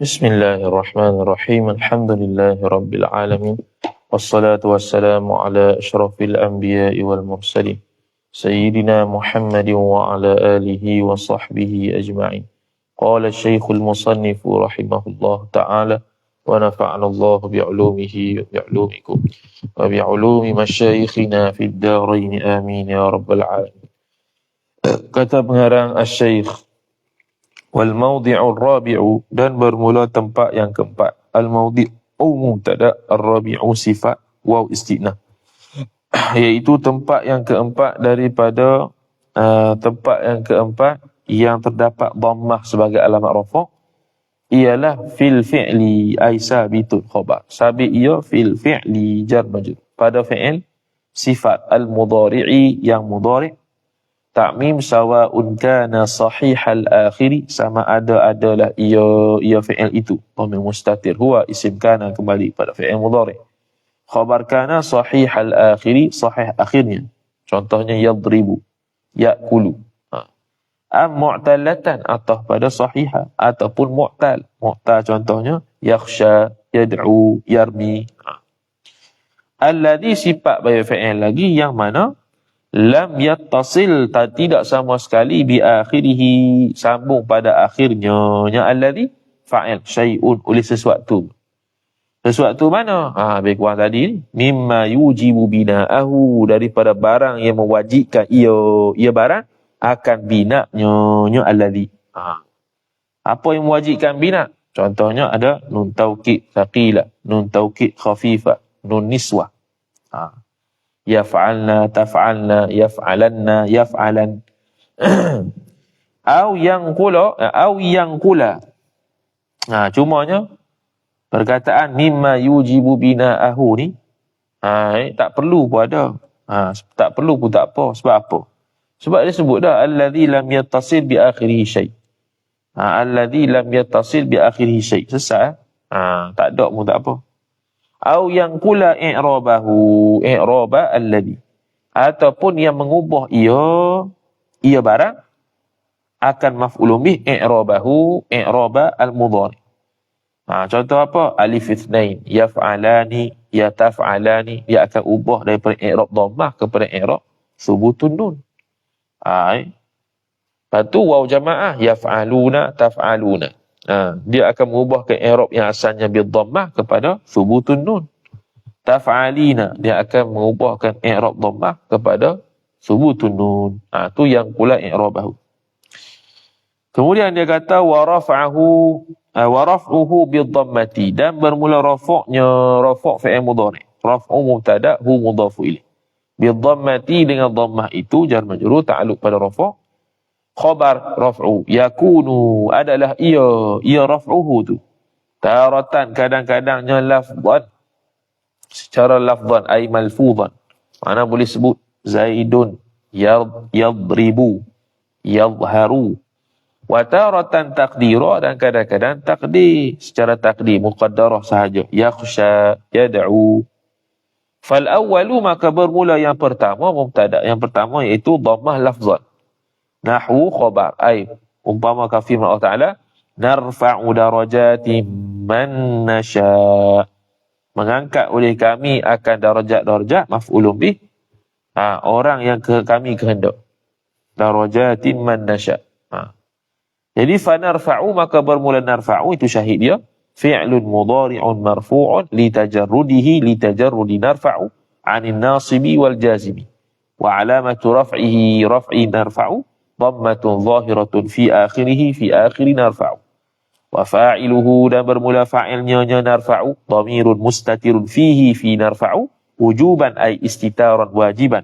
بسم الله الرحمن الرحيم الحمد لله رب العالمين والصلاة والسلام على أشرف الأنبياء والمرسلين سيدنا محمد وعلى آله وصحبه أجمعين قال الشيخ المصنف رحمه الله تعالى ونفعنا الله بعلومه وبعلومكم وبعلوم مشايخنا في الدارين آمين يا رب العالمين kata pengarang Al-Syeikh wal mawdi'ur rabi'u. Dan bermula tempat yang keempat. Al mawdi'u mubtada ar rabi'u sifat waw istinah. Iaitu tempat yang keempat daripada uh, tempat yang keempat yang terdapat dhammah sebagai alamat rafa' ialah fil fi'li ay sabitul khabar sabit ia fil fi'li jar pada fi'il sifat al mudhari'i yang mudhari' Ta'mim sawa'un kana sahihal akhiri sama ada adalah ia ia fi'il itu. Dhamir mustatir huwa isim kana kembali pada fi'il mudhari. Khabar kana sahihal akhiri sahih akhirnya. Contohnya yadribu, ya'kulu. Ha. Am mu'talatan atau pada sahiha ataupun mu'tal. Mu'tal contohnya yakhsha, yad'u, yarmi. Ha. Alladhi sifat bagi fi'il lagi yang mana lam yattasil tidak sama sekali bi akhirih sambung pada akhirnya. Nya alladhi fa'il syai'un oleh sesuatu. Sesuatu mana? Ha lebih kurang tadi ni. Mimma yujibu bina'ahu daripada barang yang mewajibkan ia ia barang akan binaknya. Nya alladhi. Ha. Apa yang mewajibkan bina contohnya ada nun taukid thaqila nun taukid khafifa nun niswa ha yaf'alna taf'alna yaf'alanna yaf'alan. Au yang kula au yang kula. Ha cumanya perkataan mimma yujibu bina'ahu ni ha eh, tak perlu pun ada. Ha tak perlu pun tak apa. Sebab apa? Sebab dia sebut dah allazi lam yattasil bi akhirih syai. Ha allazi lam yattasil bi akhirih syai. Sesat eh? ha tak ada pun tak apa au yang kula i'rabahu i'raba alladhi ataupun yang mengubah ia ia barang akan maf'ulun bih i'rabahu i'raba al-mudhari ha contoh apa alif itsnain yaf'alani yataf'alani dia akan ubah daripada i'rab dhammah kepada i'rab subutun nun ha eh? Lepas tu waw jamaah yaf'aluna taf'aluna. Ha, dia akan mengubah ke i'rab yang asalnya bil dhammah kepada subutun nun. Taf'alina dia akan mengubahkan i'rab dhammah kepada subutun nun. Ha, tu yang pula i'rabahu. Kemudian dia kata wa raf'ahu wa raf'uhu bil dhammati dan bermula rafa'nya rafa' fi'il mudhari. Raf'u mubtada hu mudhafu ilaih. Bil dhammati dengan dhammah itu jar majrur ta'alluq pada rafa' khabar raf'u. Yakunu adalah ia ia raf'uhu tu. Taratan kadang-kadangnya lafzan. Secara lafzan ay malfuzan. Mana boleh sebut zaidun yadribu yadharu. Wa taratan taqdira dan kadang-kadang takdir secara takdir muqaddarah sahaja. Yakhsha yad'u. Fal awwalu maka bermula yang pertama mubtada. Yang pertama iaitu dhammah lafzan nahwu khabar. Ay umpama kafir Allah Taala narfa'u darajati man nasha. Mengangkat oleh kami akan darajat-darajat maf'ulun bih. Ha, orang yang ke kami kehendak darajatin man nasha. Ha. jadi fa narfa'u maka bermula narfa'u itu syahid dia. Fi'lun mudhari'un marfu'un li tajarrudihi li tajarrudi narfa'u 'anil nasibi wal jazimi wa 'alamatu raf'ihi raf'i narfa'u dhammatun zahiratun fi akhirih fi akhir narfa'u. Wa fa'iluhu dan bermula fa'ilnya nya narfa'u. Dhamirun mustatirun fihi fi narfa'u. Wujuban ay istitaran wajiban.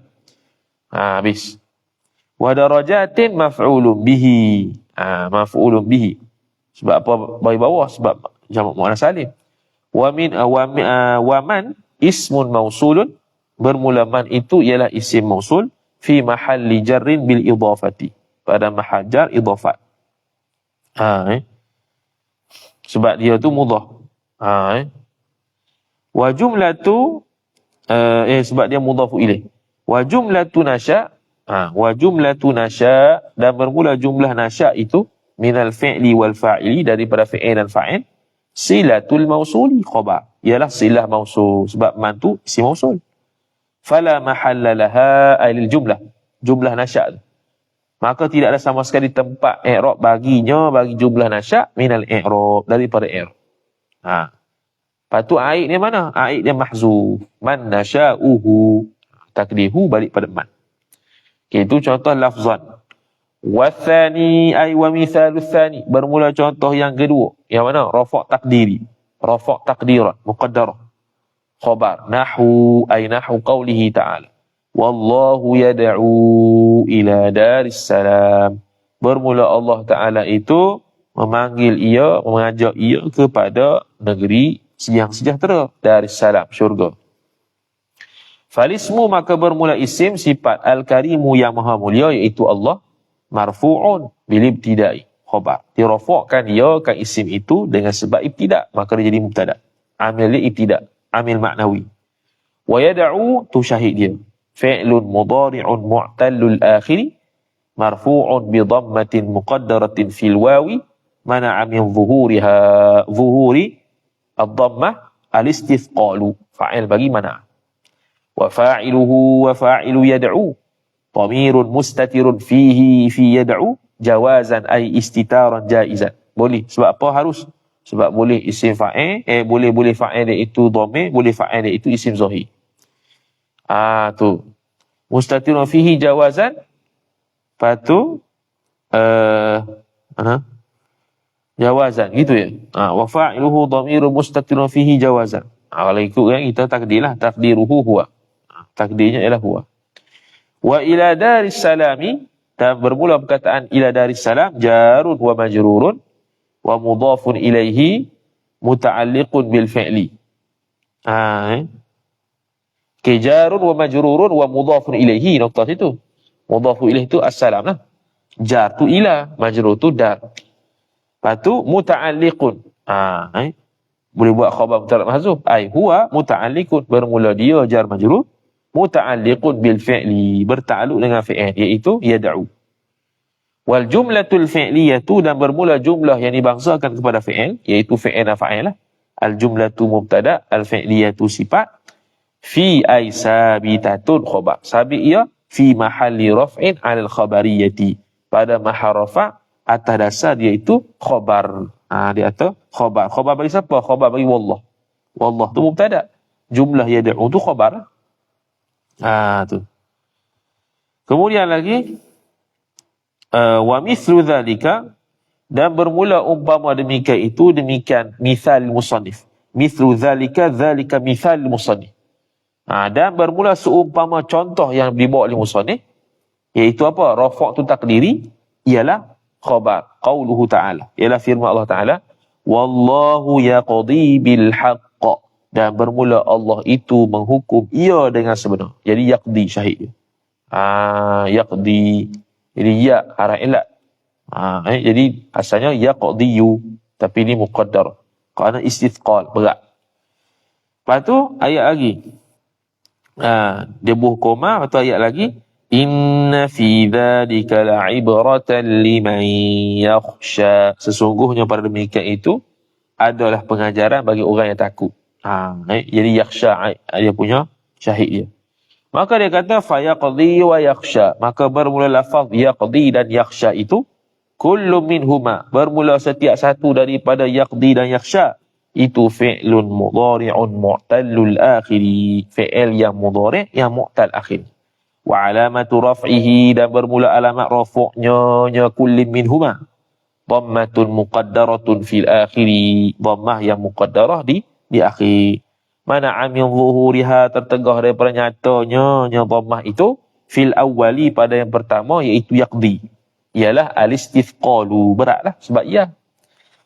Ha habis. Wa darajatin maf'ulun bihi. Ha maf'ulun bihi. Sebab apa? Bagi bawah sebab jamak muannas salim. Wa min wa, wa man ismun mausulun. Bermula man itu ialah isim mausul. Fi mahalli jarrin bil idafati pada mahajar idhafat. Ha, eh. Sebab dia tu mudah. Ha, eh. Wa jumlatu uh, eh sebab dia mudhafu ilaih. Wa jumlatu nasya ha, wa jumlatu nasya dan bermula jumlah nasya itu minal fi'li wal fa'ili daripada fi'il dan fa'il silatul mausuli khabar ialah silah mausul sebab man tu isim mausul fala mahalla laha ailil jumlah jumlah nasyak maka tidak ada sama sekali tempat i'rab baginya bagi jumlah nasyak minal i'rab daripada i'rab ha Lepas tu aid dia mana? Aid dia mahzuf. Man nasya'uhu. Takdihu balik pada man. Okay, itu contoh lafzan. Wathani ay wa mithalu thani. Bermula contoh yang kedua. Yang mana? Rafak takdiri. Rafak takdirat. Muqaddarah. Khabar. Nahu ay nahu qawlihi ta'ala. Wallahu yada'u ila daris salam. Bermula Allah Ta'ala itu memanggil ia, mengajak ia kepada negeri yang sejahtera dari salam syurga. Falismu maka bermula isim sifat Al-Karimu yang maha mulia iaitu Allah marfu'un bil ibtidai khabar. Dirafa'kan dia kan isim itu dengan sebab ibtida maka dia jadi mubtada. Amil dia ibtida, amil maknawi. Wa yad'u tu syahid dia. فعل مضارع معتل الآخر مرفوع بضمة مقدرة في الواو منع من ظهورها ظهور الضمة الاستثقال فعل بغي منع وفاعله وفاعل يدعو ضمير مستتر فيه في يدعو جوازا أي استتارا جائزا بولي سبق apa harus sebab boleh isim fa'il eh boleh boleh fa'il itu dhamir boleh fa'il itu isim zahir ah tu mustatirun fihi jawazan. Patu uh, uh, jawazan gitu ya. Ha, wa fa'iluhu dhamiru mustatirun fihi jawazan. Ha, kalau ikut kan kita takdirlah takdiruhu huwa. Ha, takdirnya ialah huwa. Wa ila daris salami dan bermula perkataan ila daris salam jarun wa majrurun wa mudhafun ilaihi muta'alliqun bil fi'li. Ha eh? Kejarun wa majrurun wa mudhafun ilaihi nokta situ mudhafu ilaihi tu assalam lah jar tu ila majrur tu dar Lepas tu muta'alliqun. Ha, eh? Boleh buat khabar mutarak mahzuf. Ai huwa muta'alliqun. Bermula dia jar majrur. Muta'alliqun bil fi'li. Bertakluk dengan fi'il. Iaitu yada'u. Wal jumlatul fi'liyatu dan bermula jumlah yang dibangsakan kepada fi'il. Iaitu fi'il dan fa'il lah. Al jumlatu mubtada. Al fi'liyatu sifat. Fi ay sabitatun khabar. Sabit ia. Fi mahalli raf'in alal khabariyati. Pada mahal rafa' atas dasar dia itu khabar. Ha, dia kata khabar. Khabar bagi siapa? Khabar bagi wallah. Wallah tu mubtada. Jumlah yad'u tu khabar. Ha, tu. Kemudian lagi uh, wa mithlu dhalika dan bermula umpama demikian itu demikian misal musannif. Mithlu dhalika dhalika misal musannif. Ha, dan bermula seumpama contoh yang dibawa oleh musannif iaitu apa? Rafa' tu takdiri ialah khabar qauluhu ta'ala. Ialah firman Allah Ta'ala wallahu yaqdi bil haqq. Dan bermula Allah itu menghukum ia dengan sebenar. Jadi yaqdi syahid dia. Ah yaqdi. Jadi ya harap elak. Ah eh, jadi asalnya yaqdiyu tapi ini muqaddar. Kerana istithqal berat. Lepas tu ayat lagi ah dia buh koma atau ayat lagi Inna fi dhalika la'ibratan liman yakhsha. Sesungguhnya pada demikian itu adalah pengajaran bagi orang yang takut. Ha, eh? jadi yakhsha eh, dia punya syahid dia. Maka dia kata fayaqdi wa yakhsha. Maka bermula lafaz yaqdi dan yakhsha itu kullu minhuma bermula setiap satu daripada yaqdi dan yakhsha itu fi'lun mudhari'un mu'tallul akhiri. Fi'il yang mudhari' yang mu'tal akhir. Wa alamatu raf'ihi dan bermula alamat rafuknya nya kullin minhuma dhammatun muqaddaratun fil akhiri dhammah yang muqaddarah di di akhir. Mana amin zuhuriha tertegah daripada nyatanya nya dhammah itu fil awwali pada yang pertama iaitu yaqdi. Ialah al-istithqalu beratlah sebab ya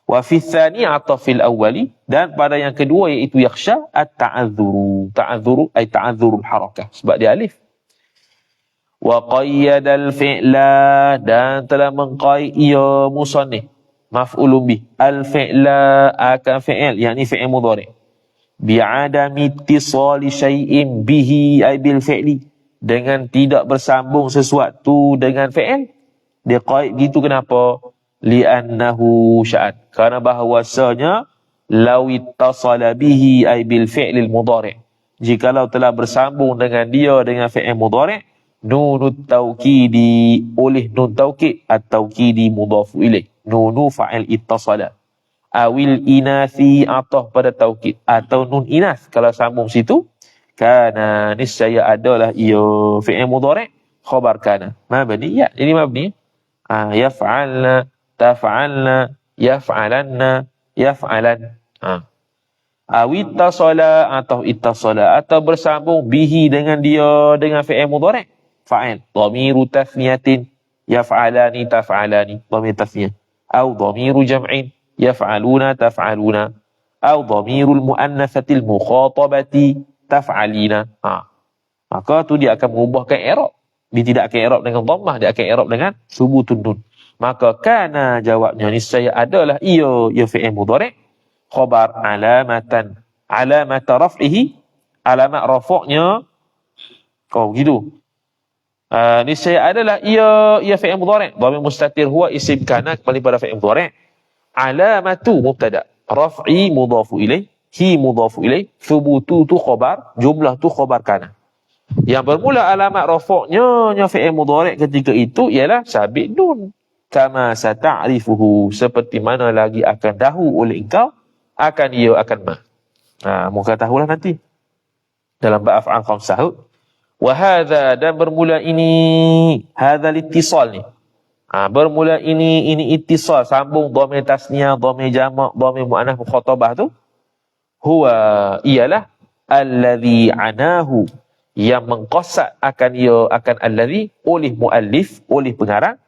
wa fi tsani atafil awwali. Dan pada yang kedua iaitu yakhsha at-ta'adzuru ta'adzuru ay ta'adzurul harakah. Sebab dia alif. Wa qayyadal fi'la. Dan telah mengqaid ia musannif. Maf'ulun bih. Al fi'la akan fi'il. Yakni fi'il mudhari. Bi adami ittisali syai'in bihi ay bil fi'li. Dengan tidak bersambung sesuatu dengan fi'il dia qaid gitu kenapa li annahu sya'at. Kerana bahawasanya law ittasala bihi ay bil fi'lil mudhari' jikalau telah bersambung dengan dia dengan fi'il mudhari' nunut taukidi oleh nun taukid atau taukidi mudhafu ilaih. Nunu fa'il ittasala. Awil inathi atau pada taukid atau nun inas kalau sambung situ kana niscaya adalah ia fi'il mudhari' khabar kana. Mabni? Ya ini mabni. Ah yaf'alna taf'alna yaf'alanna yaf'alan. Ha. Awittasala atau ittasala. Atau bersambung bihi dengan dia dengan fi'il mudhari' fa'il. Dhamiru tathniyatin yaf'alani taf'alani. Dhamir tathniyah au dhamiru jam'in yaf'aluna taf'aluna. Au dhamirul muannatsatil mukhatabati taf'alina. Ha. Maka tu dia akan mengubahkan i'rab. Dia tidak akan i'rab dengan dhammah dia akan i'rab dengan subutun nun maka kana jawabnya niscaya adalah ia ia fi'il mudhari' khabar alamatan alamat raf'ihi alamat rafa'nya kau gitu. Uh, niscaya adalah ia ia fi'il mudhari' dhamir mustatir huwa isim kana kembali pada fi'il mudhari' alamatu mubtada raf'i mudhafu ilaih hi mudhafu ilaih thubutu tu khabar jumlah tu khabar kana. Yang bermula alamat rafa'nya nya fi'il mudhari' ketika itu ialah sabit nun kama sata'rifuhu. Seperti mana lagi akan dahu oleh engkau akan ia akan ma. Ha muka tahulah nanti. Dalam bab af'al khamsah Wahada dan bermula ini hadza litisal ni. Ha, bermula ini ini ittisal sambung dhamir tasniyah, dhamir jamak, dhamir muannas mukhatabah tu. Huwa ialah allazi anahu. Yang mengqasad akan ia akan allazi oleh muallif oleh pengarang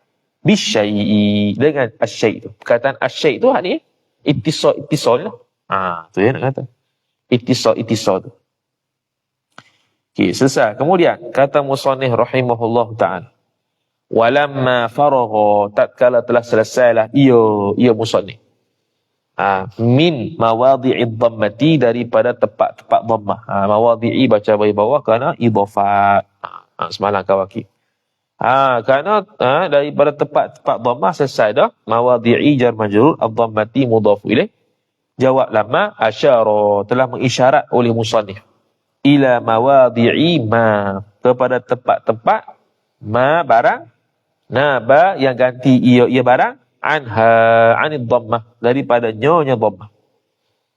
bisyai'i dengan asyai' tu. Perkataan asyai' tu ni ittisal ittisal lah. Ha, tu ya nak kata. Ittisal ittisal tu. Okey, selesai. Kemudian kata musannif rahimahullah taala. Walamma faragha tatkala telah selesailah ia ia musannif. Ha, min mawadhi'i dhammati daripada tempat-tempat dhammah. Ha, mawadhi'i baca bawah bawah kerana idhafat. Ha, ha, semalam kawaki. Ha, kerana ha, daripada tempat-tempat dhammah selesai dah. Mawadhi'i jar majrur ad-dhammati mudhafu ilaih. Jawab lama asyara telah mengisyarat oleh musannif ila mawadhi'i ma kepada tempat-tempat ma barang naba yang ganti ia ia barang anha anid dhammah daripada nyonya dhammah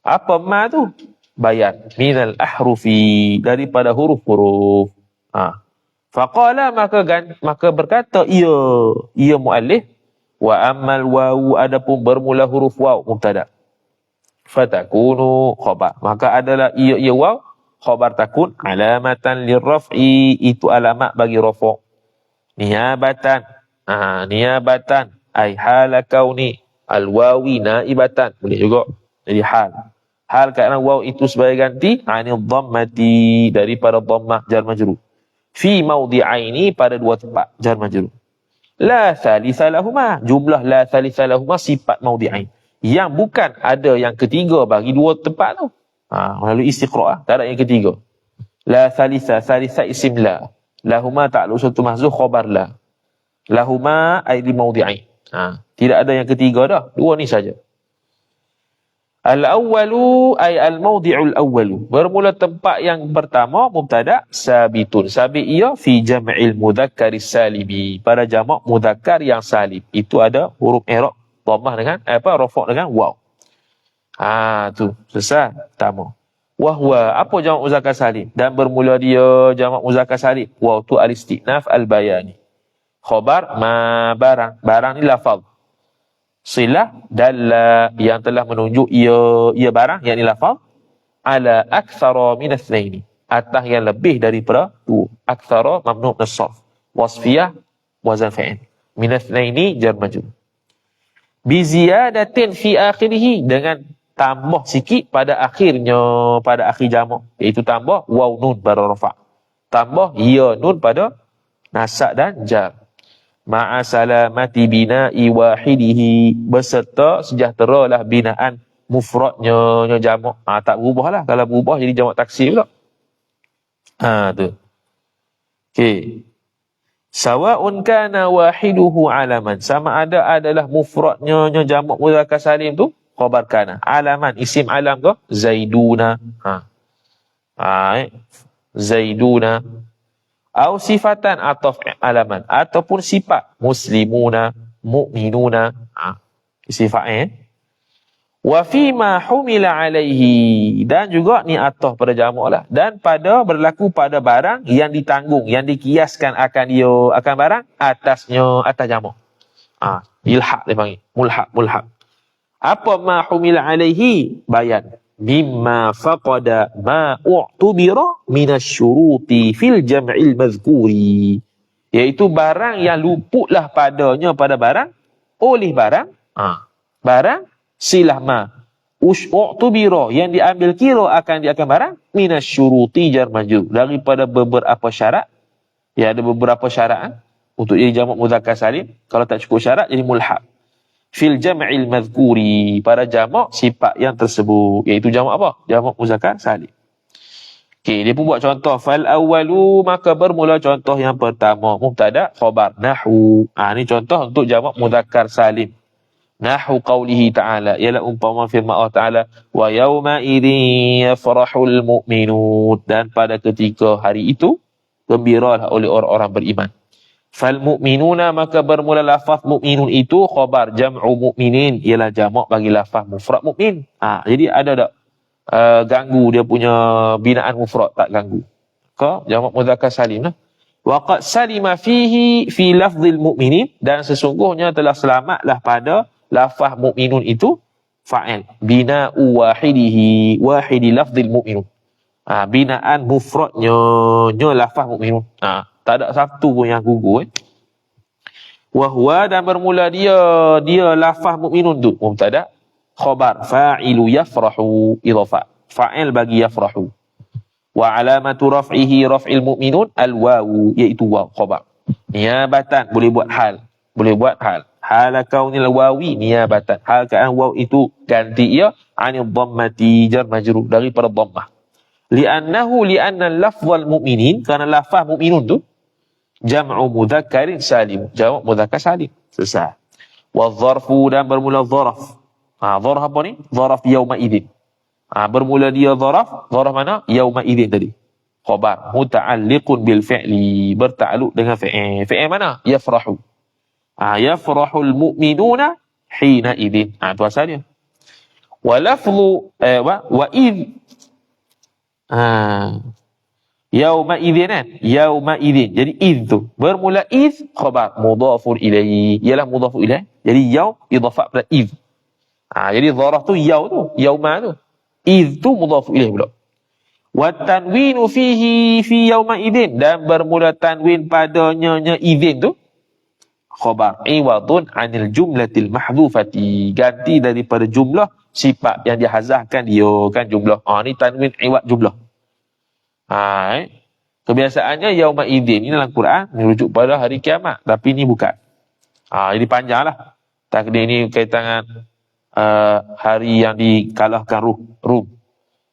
apa ma tu bayan minal ahrufi daripada huruf-huruf ha faqala maka gan, maka berkata ia ia muallif. Wa amal wawu adapun bermula huruf waw mubtada. Fatakunu khabar maka adalah ia ia waw khabar takun alamatan lirraf'i. Itu alamat bagi rafa' niabatan ha niabatan ai hal kauni. Alwawi naibatan. Boleh juga. Jadi hal. Hal kerana waw itu sebagai ganti anil dhammati daripada dhammah jar majrur fi mawdi'aini pada dua tempat jar majrur la thalitha lahuma jumlah la thalitha lahuma sifat mawdi'ain yang bukan ada yang ketiga bagi dua tempat tu Ha, melalui istiqra'ah. Tak ada yang ketiga. La thalitha, thalitha isim la. Lahuma ta'lu satu mahzuh khabar la. Lahuma ay di mawdi'i. Ha, tidak ada yang ketiga dah. Dua ni saja. Al-awwalu ay al-mawdi'ul awwalu. Bermula tempat yang pertama, mubtada, sabitun. Sabit ia fi jam'il mudhakkaris salibi. Pada jamak mudhakkar yang salib. Itu ada huruf i'rab dhammah dengan apa rafa' dengan waw. Ah tu selesai pertama. Wahwa apa jamak muzakkar salim dan bermula dia jamak muzakkar salim. Wa tu al-istinaf al-bayani. Khabar ma barang. Barang ni lafaz. Silah dalla yang telah menunjuk ia ia barang yang lafaz ala aktsara min ats-tsnaini. Atas yang lebih daripada dua. Aktsara mamnu' nas-sarf. Wasfiyah wazan fa'il. Min ats-tsnaini jar majrur. Bi ziyadatin fi akhirih dengan tambah sikit pada akhirnya pada akhir jamak iaitu tambah waw nun pada rafa tambah ya nun pada nasab dan jar ma'a salamati bina'i wahidihi beserta sejahteralah binaan mufradnya nya jamak ha, tak berubahlah kalau berubah jadi jamak taksir pula ha tu okey sawa'un kana wahiduhu alaman sama ada adalah mufradnya nya jamak muzakkar salim tu khabar kana. Alaman isim alam ke? Zaiduna. Ha. Ha, eh. Zaiduna. Au sifatan atau alaman ataupun sifat muslimuna, mu'minuna. Ha. Sifat eh. Wa fima humila alaihi dan juga ni atah pada jamak lah dan pada berlaku pada barang yang ditanggung yang dikiaskan akan dia akan barang atasnya atas jamak. Ha, ilhaq dia panggil. Mulhaq, mulhaq. Apa ma humila alaihi bayan mimma faqada ma u'tubira min asyuruti fil jam'il mazkuri. Iaitu barang yang luputlah padanya pada barang oleh barang ah barang silah ma. U'tubira yang diambil kira akan dia akan barang minas syuruti jar maju daripada beberapa syarat ya ada beberapa syarat eh? untuk jadi jamak muzakkar salim. Kalau tak cukup syarat jadi mulhaq fil jam'il madhkuri. Pada jamak sifat yang tersebut iaitu jamak apa? Jamak muzakkar salim Okey, dia pun buat contoh. Fal awwalu maka bermula contoh yang pertama. Mubtada khabar nahwu. Ah ha, ni contoh untuk jamak muzakkar salim. Nahu qawlihi ta'ala. Ialah umpama firman Allah Ta'ala Wa yawma yafrahul mu'minun. Dan pada ketika hari itu Gembiralah oleh orang-orang beriman Fal mu'minuna maka bermula lafaz mu'minun itu Khabar jam'u mu'minin. Ialah jamak bagi lafaz mufrad mu'min. Ha, Jadi ada tak uh, Ganggu dia punya binaan mufrad? Tak ganggu. Kau jamak mudhakar salim lah. Waqad salima fihi fi lafzil mu'minin. Dan sesungguhnya telah selamatlah pada lafaz mukminun itu. Fa'il. Bina wahidihi. Wahidi lafzil mukminun ha, binaan mufradnya nya lafaz mukminun ha, tak ada satu pun yang gugur wahwa dan bermula dia dia lafaz mukminun tu. Mubtada khabar fa'ilu yafrahu idhafa fa'il bagi yafrahu. Wa alamatu raf'ihi raf'il mu'minun al wawu iaitu waw khabar. Niabatan boleh buat hal. Boleh buat hal. Hal kaunil wawi niyabatan. Hal keadaan waw itu ganti ia anil dhammati jar majrur daripada dhammah. Li'annahu li'anna lafzal mu'minin kerana lafaz mu'minun tu jam'u mudzakkarin salim jawab mudzakkar salim selesai dharfu dan bermula dharaf ha dharaf apa ni dharaf yauma idzin ha bermula dia dharaf dharaf mana yauma idzin tadi khabar muta'alliqun bil fi'li bertakluk dengan fi'il fi'il mana yafrahu Ah, yafrahul mu'minuna hina idin. Ah, tu asal dia. Wa lafzu eh, wa, wa id ah, yauma idin kan? Yauma idin. Jadi id tu bermula id khabar mudhafun ilaihi. Ialah mudhafun ilaihi. Jadi yaum idhafat pada id. Ah, jadi dharaf tu yaum tu, yauma tu. Id tu mudhafun ilaihi pula. Wa tanwinu fihi fi yauma idin dan bermula tanwin padanya nya idin tu khabar iwadun anil jumlatil mahdhufati ganti daripada jumlah sifat yang dihazahkan dia kan jumlah ah ni tanwin iwad jumlah ha eh? kebiasaannya yauma idzin ini dalam Quran merujuk pada hari kiamat tapi ini bukan ha jadi panjanglah takdir ini kaitan dengan uh, hari yang dikalahkan ruh rum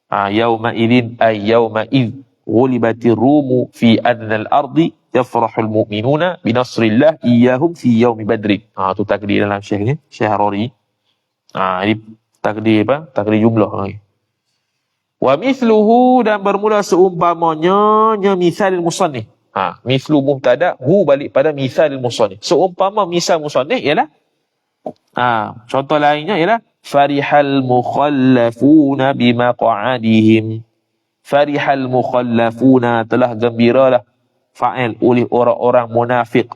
ha yauma idzin ay yauma id ghulibatir rumu fi adnal ardi yafrahul mu'minuna binasrillah iyahum fi yaumi badrin. Ha tu takdir dalam syekh ni, Syekh Harari. Ha ini takdir apa? Takdir jumlah lagi. Wa mithluhu dan bermula seumpamanya nya misalil musannif. Ha, mithlu mubtada hu balik pada misalil musannif. Seumpama misal musannif ialah ha, contoh lainnya ialah farihal mukhallafuna bimaq'adihim. Farihal mukhallafuna telah gembiralah fa'il oleh orang-orang munafik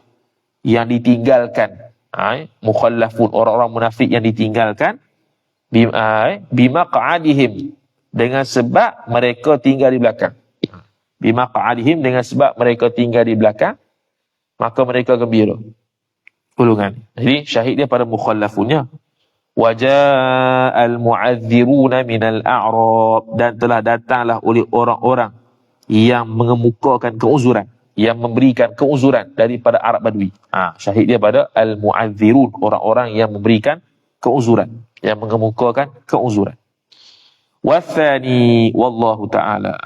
yang ditinggalkan ha, mukhallafun orang-orang munafik yang ditinggalkan bima bima qa'adihim dengan sebab mereka tinggal di belakang. Bima qa'adihim dengan sebab mereka tinggal di belakang maka mereka gembira. Ulungan jadi syahid dia pada mukhallafunnya wajah al mu'adziruna minal a'rab. Dan telah datanglah oleh orang-orang yang mengemukakan keuzuran yang memberikan keuzuran daripada Arab Badui. Ha, syahid dia pada al-mu'adzirun, orang-orang yang memberikan keuzuran, yang mengemukakan keuzuran. Wathani wallahu taala.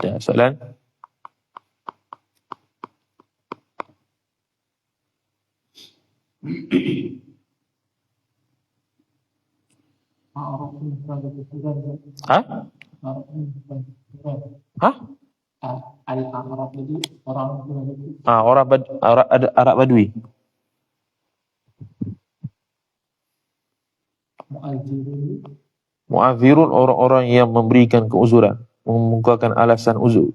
Ada soalan? Ha? Ha? Al-Arab jadi orang Ah, orang bad, Arab, ada- Arab Badui. Mu'adzirun Mu'adzirun orang-orang yang memberikan keuzuran, mengemukakan alasan uzur.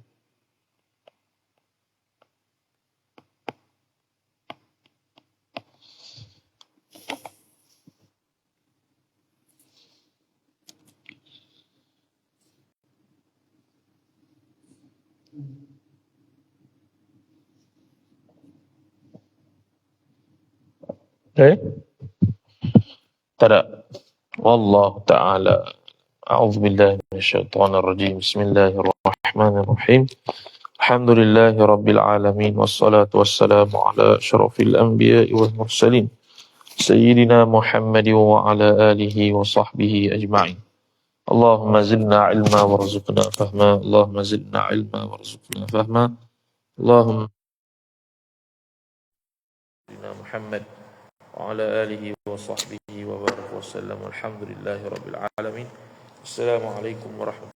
Eh? Tak ada. والله تعالى أعوذ بالله من الشيطان الرجيم. بسم الله الرحمن الرحيم. الحمد لله رب العالمين والصلاة والسلام على شرف الأنبياء والمرسلين سيدنا محمد وعلى آله وصحبه أجمعين. اللهم زدنا علما وارزقنا فهما. اللهم زدنا علما وارزقنا فهما. اللهم محمد وعلى آله وصحبه وبارك وسلم والحمد لله رب العالمين. السلام عليكم ورحمة